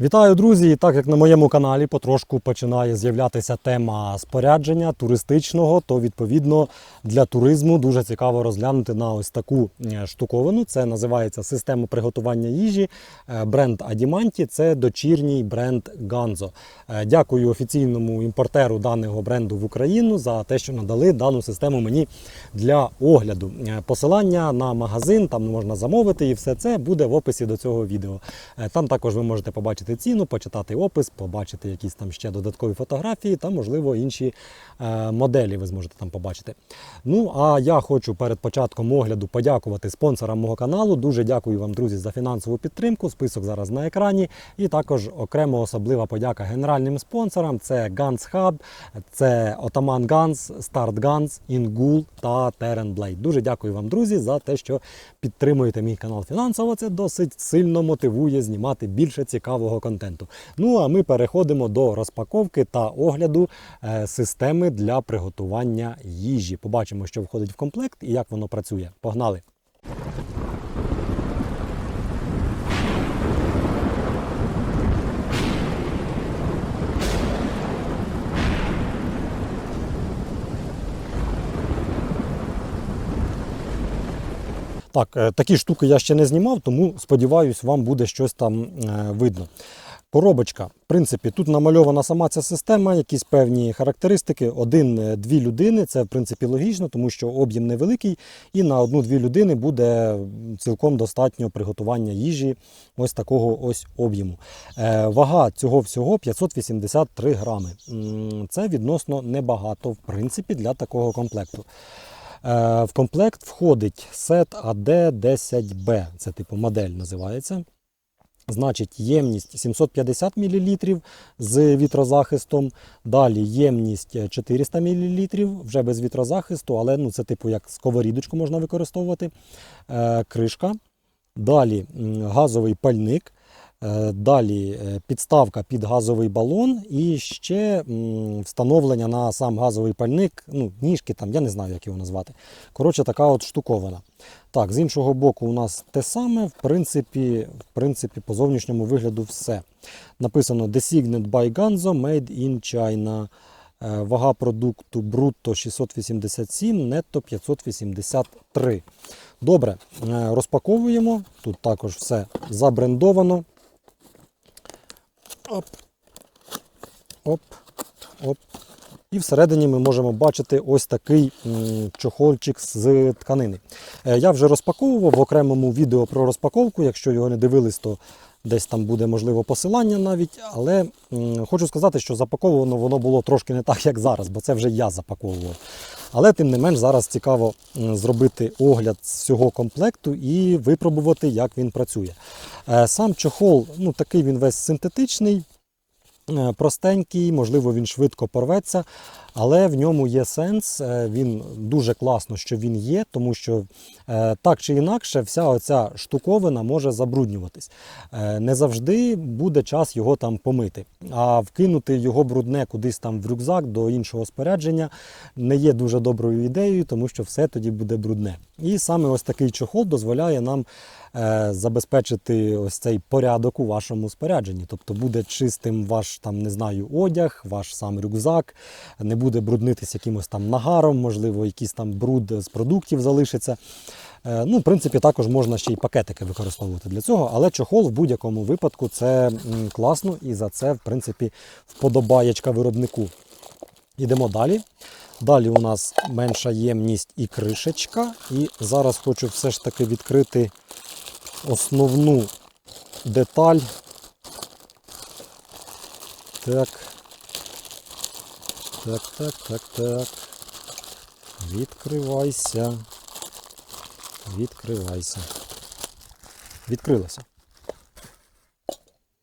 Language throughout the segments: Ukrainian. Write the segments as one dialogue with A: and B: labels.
A: Вітаю, друзі! І так як на моєму каналі потрошку починає з'являтися тема спорядження туристичного, то відповідно для туризму дуже цікаво розглянути на ось таку е, штуковину. Це називається система приготування їжі. Е, Бренд Адіманті це дочірній бренд Ганзо. Е, Дякую офіційному імпортеру даного бренду в Україну за те, що надали дану систему мені для огляду. Посилання на магазин там можна замовити, і все це буде в описі до цього відео. Там також ви можете побачити ціну, почитати опис, побачити якісь там ще додаткові фотографії та, можливо, інші е, моделі ви зможете там побачити. Ну а я хочу перед початком огляду подякувати спонсорам мого каналу. Дуже дякую вам, друзі, за фінансову підтримку. Список зараз на екрані. І також окремо особлива подяка генеральним спонсорам: це Guns Hub, це Ottoman Guns, Start Guns, Ingul та Terran Blade. Дуже дякую вам, друзі, за те, що підтримуєте мій канал фінансово. Це досить сильно мотивує знімати більше цікавого контенту. Ну а ми переходимо до розпаковки та огляду е, системи для приготування їжі. Побачимо, що входить в комплект і як воно працює. Погнали! Так, е, такі штуки я ще не знімав, тому сподіваюсь, вам буде щось там е, видно. Коробочка, в принципі, тут намальована сама ця система, якісь певні характеристики. Один-дві людини, це в принципі логічно, тому що об'єм невеликий, і на одну-дві людини буде цілком достатньо приготування їжі ось такого ось об'єму. Е, Вага цього всього 583 грами. Це відносно небагато, в принципі, для такого комплекту. Е, В комплект входить сет AD10B, це типу модель називається. Значить, ємність 750 мл з вітрозахистом. Далі ємність 400 мл вже без вітрозахисту, але ну, це типу як сковорідочку можна використовувати. Е, кришка. Далі газовий пальник. Е, Далі е, підставка під газовий балон і ще встановлення на сам газовий пальник, ну, ніжки там, я не знаю, як його назвати. Коротше, така от штукована. Так, з іншого боку, у нас те саме, в принципі, в принципі, по зовнішньому вигляду все. Написано Designed by Ganzo, Made in China. Е, Вага продукту брутто 687, нетто 583. Добре, розпаковуємо. Тут також все забрендовано. Оп. Оп. Оп. І всередині ми можемо бачити ось такий чохольчик з тканини. Е, Я вже розпаковував в окремому відео про розпаковку. Якщо його не дивились, то десь там буде можливо посилання навіть. Але хочу сказати, що запаковано воно було трошки не так, як зараз, бо це вже я запаковував. Але тим не менш зараз цікаво зробити огляд цього комплекту і випробувати, як він працює. Е, Сам чохол, ну такий він весь синтетичний. Е, простенький, можливо, він швидко порветься, але в ньому є сенс. е, Він дуже класно, що він є, тому що е, так чи інакше, вся оця штуковина може забруднюватись. Не завжди буде час його там помити. А вкинути його брудне кудись там в рюкзак до іншого спорядження не є дуже доброю ідеєю, тому що все тоді буде брудне. І саме ось такий чохол дозволяє нам забезпечити ось цей порядок у вашому спорядженні. Тобто буде чистим ваш там, не знаю, одяг, ваш сам рюкзак, не буде бруднитись якимось там нагаром, можливо, якийсь там бруд з продуктів залишиться. Е, Ну, в принципі, також можна ще й пакетики використовувати для цього, але чохол в будь-якому випадку це класно і за це, в принципі, вподобаєчка виробнику. Йдемо далі. Далі у нас менша ємність і кришечка. І зараз хочу все ж таки відкрити основну деталь. Так. Так, так, так, так. Відкривайся. Відкривайся. Відкрилося.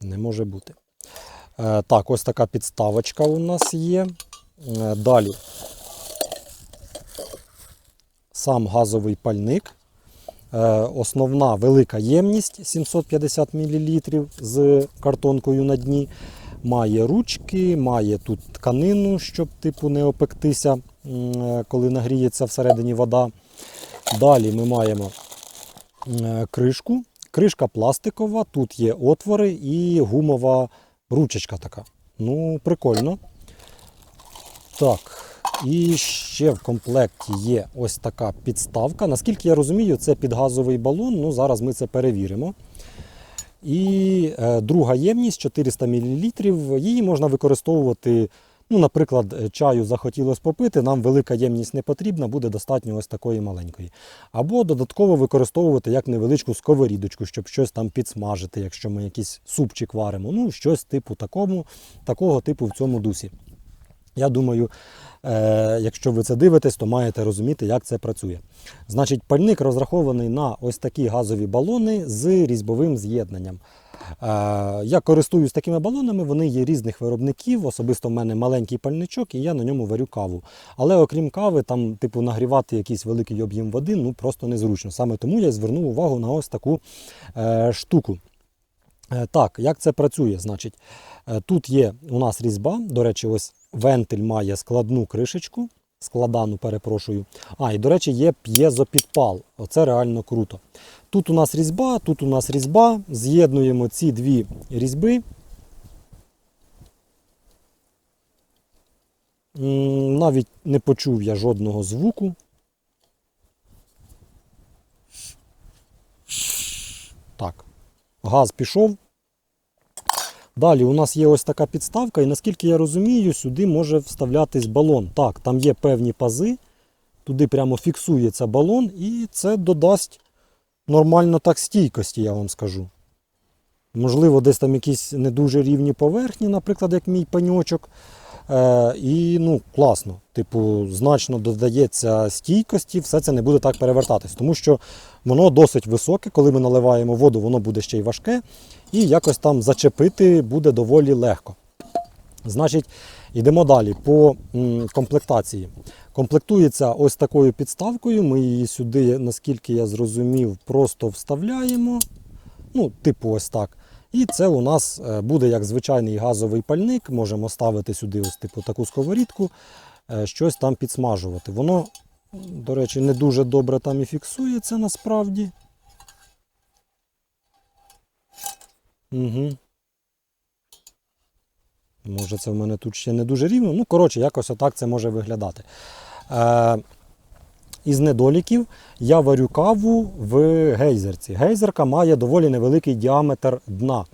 A: Не може бути. Е, так, ось така підставочка у нас є. Е, Далі сам газовий пальник. Е, Основна велика ємність 750 мл з картонкою на дні. Має ручки, має тут тканину, щоб типу не опектися, е, коли нагріється всередині вода. Далі ми маємо е, кришку. кришка пластикова, тут є отвори і гумова ручечка така. Ну, прикольно. Так, і ще в комплекті є ось така підставка. Наскільки я розумію, це під газовий балон. Ну, зараз ми це перевіримо. І е, друга ємність 400 мл. Її можна використовувати. Ну, наприклад, чаю захотілося попити, нам велика ємність не потрібна, буде достатньо ось такої маленької. Або додатково використовувати як невеличку сковорідочку, щоб щось там підсмажити, якщо ми якийсь супчик варимо. Ну, щось типу такому, такого типу в цьому дусі. Я думаю, е, якщо ви це дивитесь, то маєте розуміти, як це працює. Значить, пальник розрахований на ось такі газові балони з різьбовим з'єднанням. Е, я користуюсь такими балонами, вони є різних виробників. Особисто в мене маленький пальничок, і я на ньому варю каву. Але окрім кави, там, типу, нагрівати якийсь великий об'єм води ну просто незручно. Саме тому я звернув увагу на ось таку е, штуку. Е, Так, як це працює? Значить, е, тут є у нас різьба. До речі, ось вентиль має складну кришечку, складану, перепрошую. А, і до речі, є п'єзопідпал. Оце реально круто. Тут у нас різьба, тут у нас різьба. З'єднуємо ці дві різьби. Навіть не почув я жодного звуку. Так, газ пішов. Далі у нас є ось така підставка, і наскільки я розумію, сюди може вставлятись балон. Так, там є певні пази, туди прямо фіксується балон, і це додасть нормально так стійкості, я вам скажу. Можливо, десь там якісь не дуже рівні поверхні, наприклад, як мій пеньочок. Е, і ну, класно. Типу, значно додається стійкості, все це не буде так перевертатись, тому що воно досить високе, коли ми наливаємо воду, воно буде ще й важке, і якось там зачепити буде доволі легко. Значить, йдемо далі по комплектації. Комплектується ось такою підставкою. Ми її сюди, наскільки я зрозумів, просто вставляємо. Ну, типу, ось так. І це у нас е, буде як звичайний газовий пальник. Можемо ставити сюди ось типу таку сковорідку, е, щось там підсмажувати. Воно, до речі, не дуже добре там і фіксується насправді. Угу. Може, це в мене тут ще не дуже рівно. Ну, коротше, якось отак це може виглядати. Е, із недоліків я варю каву в гейзерці. Гейзерка має доволі невеликий діаметр дна.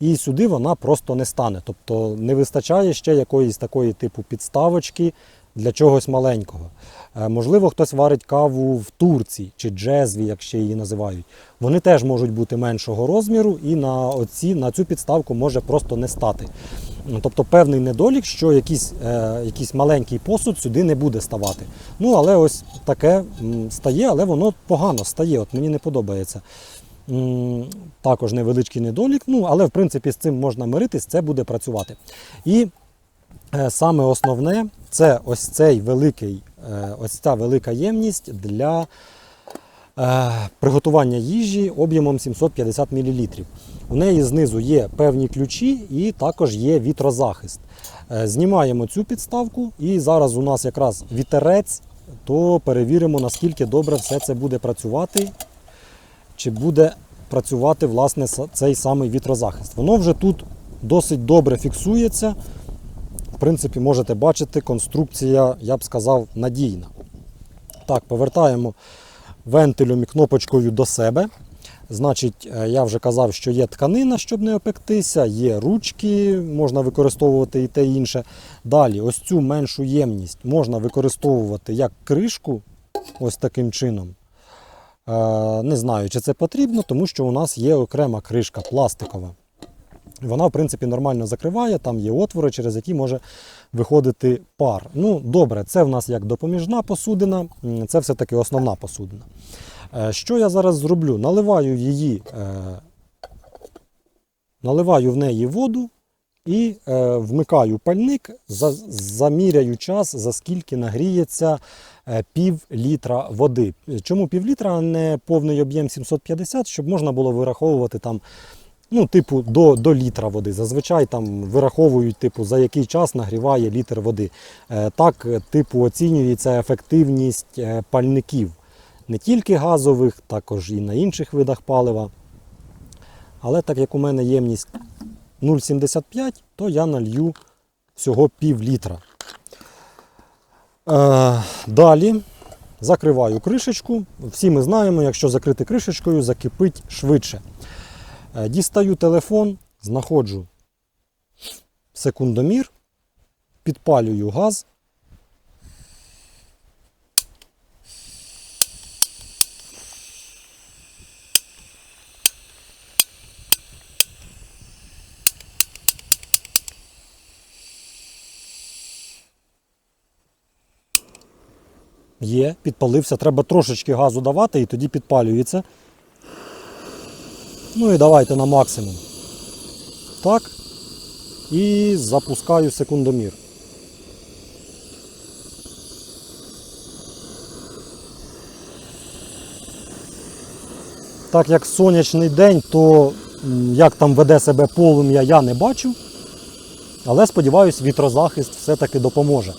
A: І сюди вона просто не стане. Тобто не вистачає ще якоїсь такої типу підставочки для чогось маленького. Е, Можливо, хтось варить каву в Турції чи джезві, як ще її називають. Вони теж можуть бути меншого розміру, і на, оці, на цю підставку може просто не стати. Ну, Тобто певний недолік, що якийсь, е, якийсь маленький посуд сюди не буде ставати. Ну, але ось таке стає, але воно погано стає. От мені не подобається. Також невеличкий недолік, ну, але в принципі з цим можна миритись, це буде працювати. І е, саме основне це ось цей великий, е, ось ця велика ємність для приготування їжі об'ємом 750 мл. У неї знизу є певні ключі і також є вітрозахист. Е, Знімаємо цю підставку, і зараз у нас якраз вітерець, то перевіримо, наскільки добре все це буде працювати, чи буде працювати власне цей самий вітрозахист. Воно вже тут досить добре фіксується. В принципі, можете бачити, конструкція, я б сказав, надійна. Так, повертаємо вентилем і кнопочкою до себе. Значить, е, я вже казав, що є тканина, щоб не опектися, є ручки, можна використовувати і те і інше. Далі, ось цю меншу ємність можна використовувати як кришку, ось таким чином. Е, Не знаю, чи це потрібно, тому що у нас є окрема кришка пластикова. Вона, в принципі, нормально закриває, там є отвори, через які може виходити пар. Ну, добре, це в нас як допоміжна посудина, це все-таки основна посудина. Е, Що я зараз зроблю? Наливаю її, е, наливаю в неї воду і е, вмикаю пальник, за, заміряю час, за скільки нагріється пів літра води. Чому пів літра, а не повний об'єм 750, щоб можна було вираховувати там. Ну, типу, до, до літра води. Зазвичай там вираховують, типу, за який час нагріває літр води. Е, так, типу, оцінюється ефективність е, пальників не тільки газових, також і на інших видах палива. Але так як у мене ємність 0,75, то я налью всього пів літра. Е, далі закриваю кришечку. Всі ми знаємо, якщо закрити кришечкою, закипить швидше. Е, дістаю телефон, знаходжу секундомір, підпалюю газ. Є, підпалився. Треба трошечки газу давати і тоді підпалюється. Ну і давайте на максимум. Так. І запускаю секундомір. Так як сонячний день, то як там веде себе полум'я, я не бачу. Але сподіваюсь, вітрозахист все-таки допоможе.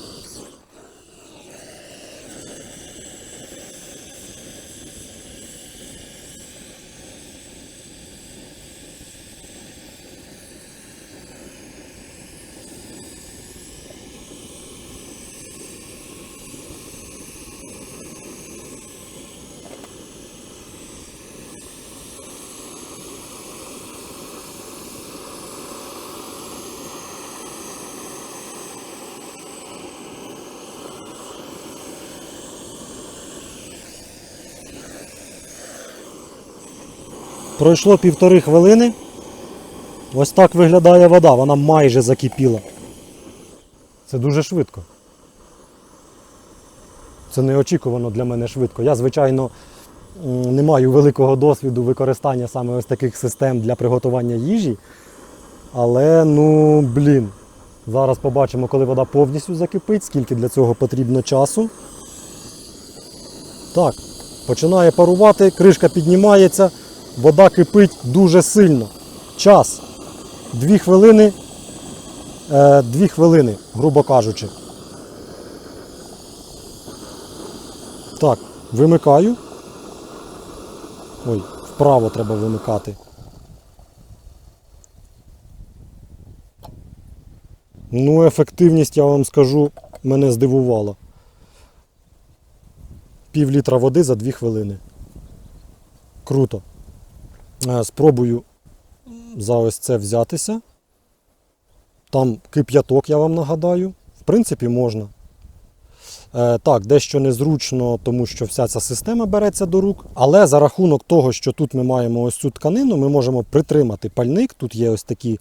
A: Пройшло півтори хвилини. Ось так виглядає вода, вона майже закипіла. Це дуже швидко. Це неочікувано для мене швидко. Я, звичайно, не маю великого досвіду використання саме ось таких систем для приготування їжі. Але, ну, блін, зараз побачимо, коли вода повністю закипить, скільки для цього потрібно часу. Так, починає парувати, кришка піднімається, вода кипить дуже сильно. Час. Дві хвилини. Е, дві хвилини, грубо кажучи. Так, вимикаю. Ой, вправо треба вимикати. Ну, ефективність, я вам скажу, мене здивувала. Пів літра води за 2 хвилини. Круто. Е, Спробую за ось це взятися. Там кип'яток, я вам нагадаю. В принципі, можна. Е, так, дещо незручно, тому що вся ця система береться до рук. Але за рахунок того, що тут ми маємо ось цю тканину, ми можемо притримати пальник. Тут є ось такі,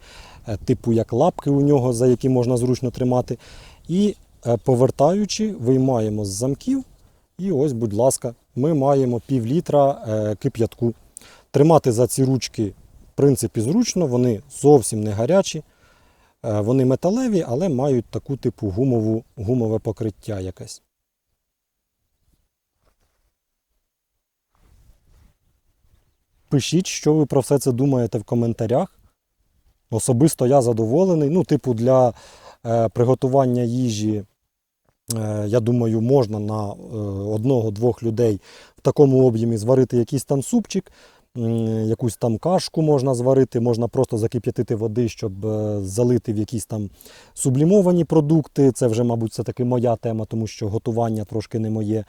A: е, типу, як лапки у нього, за які можна зручно тримати. І повертаючи, виймаємо з замків. І ось, будь ласка, ми маємо пів літра кип'ятку. Тримати за ці ручки, в принципі, зручно, вони зовсім не гарячі. Е, Вони металеві, але мають таку типу гумову, гумове покриття якесь. Пишіть, що ви про все це думаєте в коментарях. Особисто я задоволений. Ну, типу, для е, приготування їжі, е, я думаю, можна на е, одного-двох людей в такому об'ємі зварити якийсь там супчик, якусь там кашку можна зварити, можна просто закип'ятити води, щоб е, залити в якісь там сублімовані продукти. Це вже, мабуть, все таки моя тема, тому що готування трошки не моє.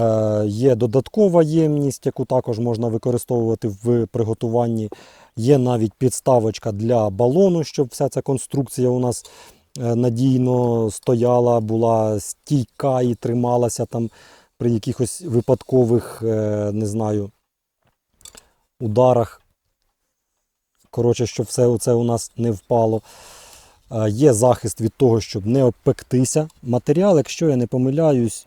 A: Е, Є додаткова ємність, яку також можна використовувати в приготуванні. Є навіть підставочка для балону, щоб вся ця конструкція у нас е, надійно стояла, була стійка і трималася там при якихось випадкових, не знаю, ударах. Коротше, щоб все це у нас не впало. Е, Є захист від того, щоб не обпектися. Матеріал, якщо я не помиляюсь,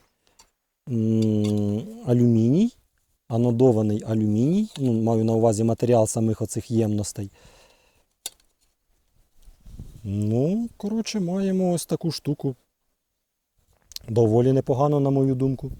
A: алюміній, анодований алюміній. Ну, маю на увазі матеріал самих оцих ємностей. Ну, коротше, маємо ось таку штуку. Доволі непогано, на мою думку.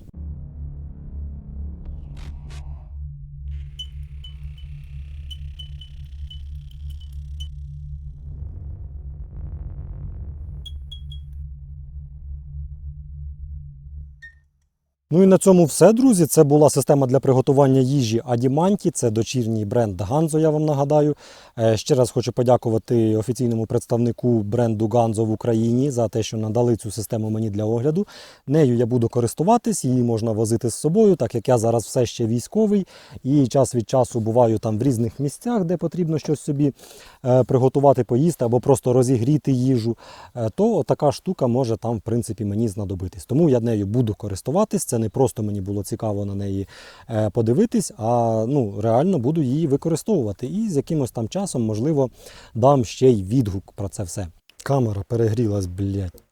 A: Ну і на цьому все, друзі. Це була система для приготування їжі Адіманті. Це дочірній бренд Ганзо, я вам нагадаю. Е, Ще раз хочу подякувати офіційному представнику бренду Ганзо в Україні за те, що надали цю систему мені для огляду. Нею я буду користуватись, її можна возити з собою, так як я зараз все ще військовий і час від часу буваю там в різних місцях, де потрібно щось собі е, приготувати, поїсти або просто розігріти їжу. Е, то така штука може там, в принципі, мені знадобитись. Тому я нею буду користуватись. Це не просто мені було цікаво на неї е, подивитись, а ну, реально буду її використовувати. І з якимось там часом, можливо, дам ще й відгук про це все. Камера перегрілась, блядь.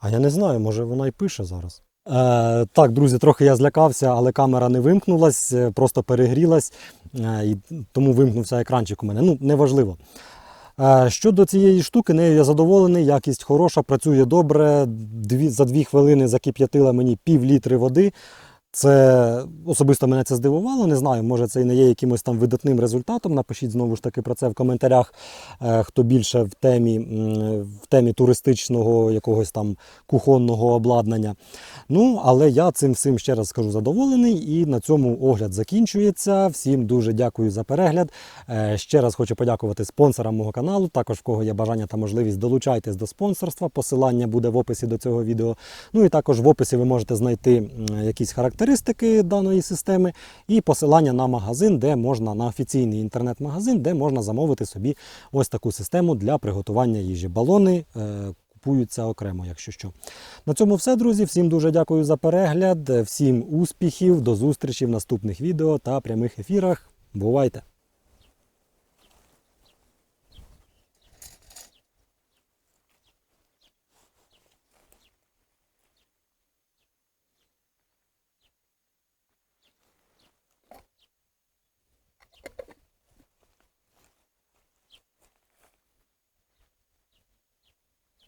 A: А я не знаю, може вона й пише зараз. Е, так, друзі, трохи я злякався, але камера не вимкнулась, е, просто перегрілась, е, і тому вимкнувся екранчик у мене. Ну, неважливо. Е, Щодо цієї штуки, нею я задоволений, якість хороша, працює добре. Дві, за дві хвилини закип'ятила мені пів літри води. Це особисто мене це здивувало. Не знаю, може це і не є якимось там видатним результатом. Напишіть знову ж таки про це в коментарях, е, хто більше в темі, в темі туристичного якогось там кухонного обладнання. Ну, але я цим всім ще раз скажу задоволений. І на цьому огляд закінчується. Всім дуже дякую за перегляд. Е, Ще раз хочу подякувати спонсорам мого каналу. Також в кого є бажання та можливість, долучайтесь до спонсорства. Посилання буде в описі до цього відео. Ну і також в описі ви можете знайти якісь характеристики даної системи і посилання на магазин, де можна на офіційний інтернет-магазин, де можна замовити собі ось таку систему для приготування їжі. Балони. е, Купуються окремо, якщо що. На цьому все, друзі. Всім дуже дякую за перегляд, всім успіхів, до зустрічі в наступних відео та прямих ефірах. Бувайте!